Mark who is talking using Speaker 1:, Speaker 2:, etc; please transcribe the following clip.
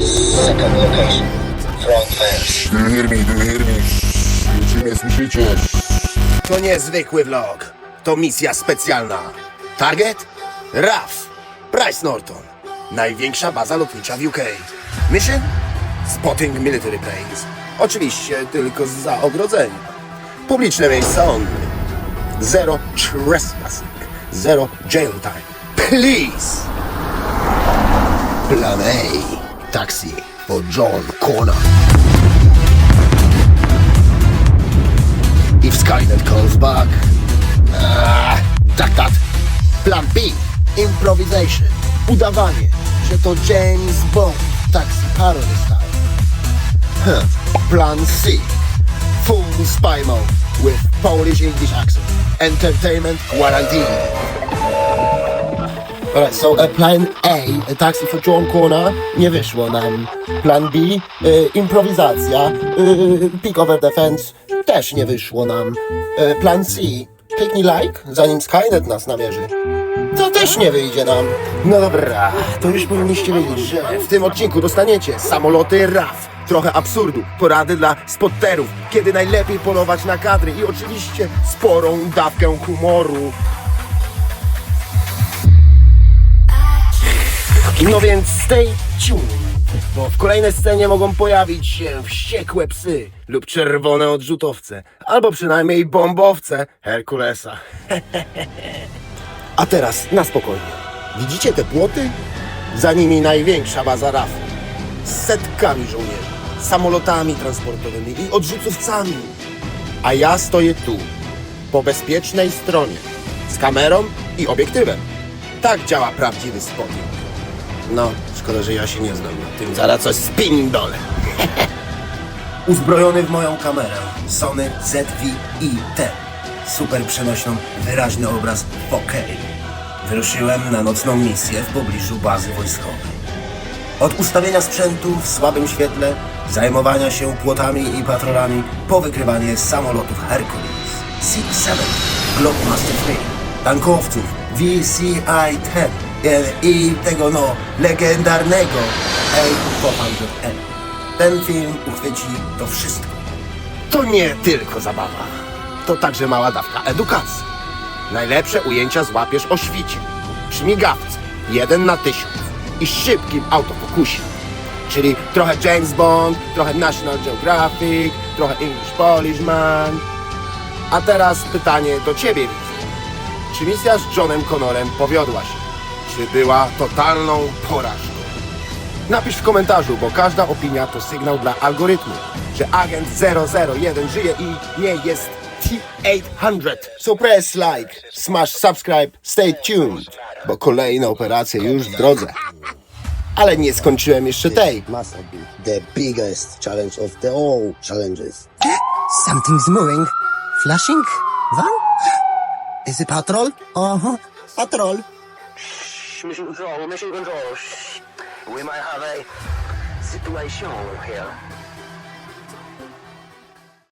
Speaker 1: Second location. Front fence.
Speaker 2: Do you hear me? Do you hear me? Czy mnie słyszycie?
Speaker 3: To niezwykły vlog. To misja specjalna. Target? RAF. Price Norton. Największa baza lotnicza w UK. Mission? Spotting military planes. Oczywiście tylko za ogrodzenia. Publiczne miejsca only. Zero trespassing. Zero jail time. Please! Plan A. Taxi for John Connor. If Skynet calls back. Ah, tak, tak. Plan B. Improvisation. Udawanie, że to James Bond. Taxi parody style. Huh. Plan C. Full spy mode with Polish English accent. Entertainment guaranteed. Alright, so uh, plan A, a taxi for John Corner, nie wyszło nam. Plan B, y, improwizacja, y, pick over defense, też nie wyszło nam. Plan C, me like, zanim Skynet nas namierzy. To też nie wyjdzie nam. No dobra, to już powinniście wiedzieć, że w tym odcinku dostaniecie samoloty RAF, trochę absurdu, porady dla spotterów, kiedy najlepiej polować na kadry i oczywiście sporą dawkę humoru. No więc stay tuned, bo w kolejnej scenie mogą pojawić się wściekłe psy lub czerwone odrzutowce, albo przynajmniej bombowce Herkulesa. A teraz na spokojnie. Widzicie te płoty? Za nimi największa baza RAF. Z setkami żołnierzy, samolotami transportowymi i odrzutowcami. A ja stoję tu, po bezpiecznej stronie, z kamerą i obiektywem. Tak działa prawdziwy spotting. No, szkoda, że ja się nie znam na tym. Zaraz coś spindolę. Uzbrojony w moją kamerę Sony ZV-E10. Super przenośną, wyraźny obraz 4K. Wyruszyłem na nocną misję w pobliżu bazy wojskowej. Od ustawienia sprzętu w słabym świetle, zajmowania się płotami i patrolami, po wykrywanie samolotów Hercules, C-7, Globemaster 3, tankowców VCI-10 e, i tego no legendarnego A400M. Ten film uchwyci to wszystko. To nie tylko zabawa. To także mała dawka edukacji. Najlepsze ujęcia złapiesz o świcie. Przy migawce. Jeden na tysiąc. I szybkim autofokusie. Czyli trochę James Bond, trochę National Geographic, trochę English Polishman. A teraz pytanie do ciebie. Czy misja z Johnem Connorem powiodła się? Czy była totalną porażką? Napisz w komentarzu, bo każda opinia to sygnał dla algorytmu, że agent 001 żyje i nie jest T-800. So press like, smash subscribe, stay tuned, bo kolejne operacje już w drodze. Ale nie skończyłem jeszcze tej.
Speaker 4: must have been the biggest challenge of the all challenges.
Speaker 5: Something's moving. Flashing? Van? Is it patrol? Uh-huh. Patrol.
Speaker 1: Mission control, mission control. We might have a situation here.